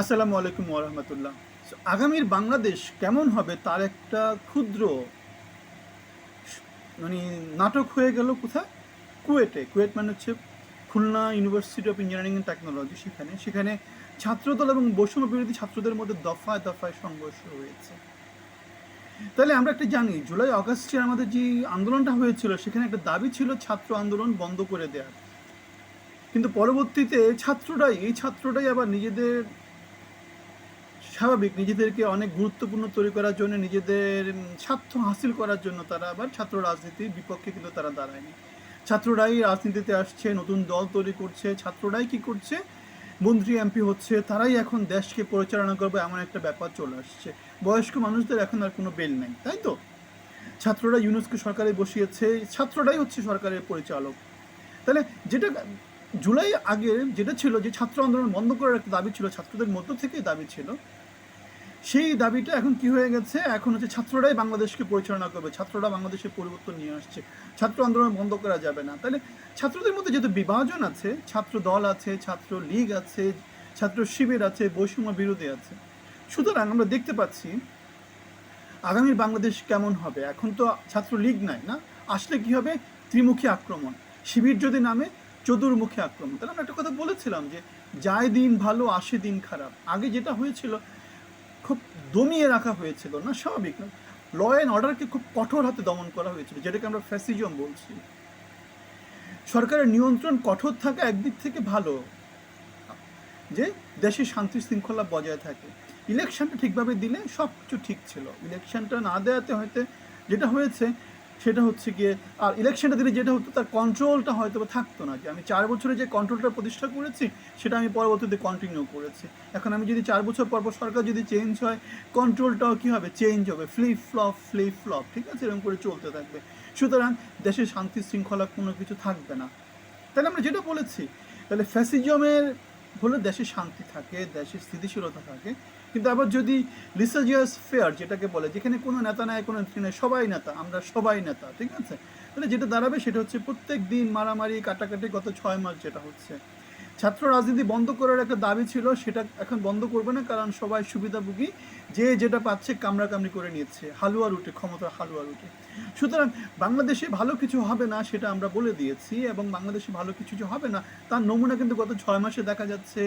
আসসালামু আলাইকুম ওরহমতুল্লাহ আগামীর বাংলাদেশ কেমন হবে তার একটা ক্ষুদ্র মানে নাটক হয়ে গেল কোথায়? কুয়েটে। কুয়েট মানে হচ্ছে Khulna university of engineering and technology সেখানে। সেখানে ছাত্রদল এবং বৈষম্য বিরোধী ছাত্রদের মধ্যে দফায় দফায় সংঘর্ষ হয়েছে। তাহলে আমরা একটা জানি, জুলাই, অগাস্টে আমাদের যে আন্দোলনটা হয়েছিল, সেখানে একটা দাবি ছিল ছাত্র আন্দোলন বন্ধ করে দেওয়ার। কিন্তু পরবর্তীতে ছাত্ররাই, এই ছাত্ররাই আবার নিজেদের স্বাভাবিক, নিজেদেরকে অনেক গুরুত্বপূর্ণ তৈরি করার জন্য, নিজেদের স্বার্থ হাসিল করার জন্য তারা আবার ছাত্র রাজনীতির বিপক্ষে কিন্তু তারা দাঁড়ায়নি। ছাত্ররাই রাজনীতিতে আসছে, নতুন দল তৈরি করছে, ছাত্ররাই কি করছে? মন্ত্রী, এমপি হচ্ছে, তারাই এখন দেশকে পরিচালনা করবে এমন একটা ব্যাপার চলে আসছে। বয়স্ক মানুষদের এখন আর কোনো বেল নাই, তাই তো? ছাত্ররা ইউনেস্কো সরকারে বসিয়েছে, ছাত্ররাই হচ্ছে সরকারের পরিচালক। তাহলে যেটা, জুলাই আগে যেটা ছিল যে ছাত্র আন্দোলন বন্ধ করার একটা দাবি ছিল, ছাত্রদের মধ্য থেকেই দাবি ছিল সেই দাবিটা এখন কি হয়ে গেছে? এখন হচ্ছে ছাত্ররাই বাংলাদেশকে পরিচালনা করবে। ছাত্ররা বাংলাদেশের পরিবর্তন নিয়ে আসছে। ছাত্র আন্দোলন বন্ধ করা যাবে না। তাহলে ছাত্রদের মধ্যে যেহেতু বিভাজন আছে, ছাত্র দল আছে, ছাত্র লীগ আছে, ছাত্র শিবির আছে, বৈষম্য বিরোধী আছে। সুতরাং আমরা দেখতে পাচ্ছি আগামী বাংলাদেশ কেমন হবে? এখন তো ছাত্র লীগ নাই না? আসলে কি হবে? ত্রিমুখী আক্রমণ। শিবির যদি নামে, চতুর্মুখী আক্রমণ। তাহলে আমরা একটা কথা বলেছিলাম যে যায় দিন ভালো, আসে দিন খারাপ। আগে যেটা হয়েছিল খুব দমিয়ে রাখা হয়েছিল না? স্বাভাবিক, না? ল অ্যান্ড অর্ডারকে খুব কঠোর হাতে দমন করা হয়েছিল, যেটাকে আমরা ফ্যাসিজম বলছি। সরকারের নিয়ন্ত্রণ কঠোর থাকা একদিক থেকে ভালো, যে দেশে শান্তি শৃঙ্খলা বজায় থাকে। ইলেকশনটা ঠিকভাবে দিলে সব কিছু ঠিক ছিল। ইলেকশনটা না দেওয়াতে হয়তো যেটা হয়েছে সেটা হচ্ছে গিয়ে, আর ইলেকশনটা দিলে যেটা হতো, তার কন্ট্রোলটা হয়তো থাকতো না। যে আমি চার বছরে যে কন্ট্রোলটা প্রতিষ্ঠা করেছি, সেটা আমি পরবর্তীতে কন্টিনিউ করেছি। এখন আমি যদি চার বছর পর পর সরকার যদি চেঞ্জ হয় কন্ট্রোলটাও কী হবে? চেঞ্জ হবে। ফ্লিপ ফ্লপ ফ্লিপ ফ্লপ ঠিক আছে? এরকম করে চলতে থাকবে। সুতরাং দেশে শান্তি শৃঙ্খলা কোনো কিছু থাকবে না। তাহলে আমরা যেটা বলেছি, তাহলে ফ্যাসিজমের হলে দেশে শান্তি থাকে দেশে স্থিতিশীলতা থাকে। কিন্তু আবার যদি লিসাজিয়াস ফেয়ার যেটাকে বলে, যেখানে কোনো নেতা নেয় কোনো নেত্রী নেই, সবাই নেতা, আমরা সবাই নেতা, ঠিক আছে? তাহলে যেটা দাঁড়াবে সেটা হচ্ছে প্রত্যেক দিন মারামারি, কাটাকাটি গত ছয় মাস যেটা হচ্ছে। ছাত্র রাজনীতি বন্ধ করার একটা দাবি ছিল, সেটা এখন বন্ধ করবে না, কারণ সবাই সুবিধাভোগী। যে যেটা পাচ্ছে কামড়াকামড়ি করে নিচ্ছে, হালুয়া রুটে, ক্ষমতার হালুয়া রুটে। সুতরাং বাংলাদেশে ভালো কিছু হবে না, সেটা আমরা বলে দিয়েছি, এবং বাংলাদেশে ভালো কিছু যে হবে না, তার নমুনা কিন্তু গত ছয় মাসে দেখা যাচ্ছে।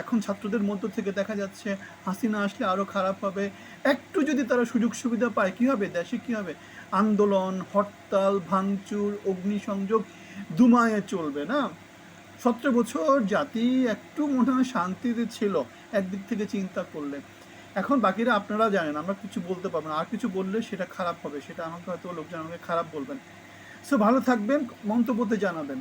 এখন ছাত্রদের মধ্য থেকে দেখা যাচ্ছে, হাসিনা আসলে আরও খারাপ হবে। একটু যদি তারা সুযোগ সুবিধা পায়, কী হবে? দেশে কী হবে? আন্দোলন, হরতাল, ভাঙচুর, অগ্নিসংযোগ দুমায়ে চলবে, না? সতেরো বছর জাতি একটু মনে হয় শান্তিতে ছিল, একদিক থেকে চিন্তা করলে। এখন বাকিরা আপনারা জানেন, আমরা কিছু বলতে পারব না। আর কিছু বললে সেটা খারাপ হবে, সেটা আমাকে হয়তো লোকজন আমাকে খারাপ বলবেন। সো ভালো থাকবেন, মন্তব্যতে জানাবেন।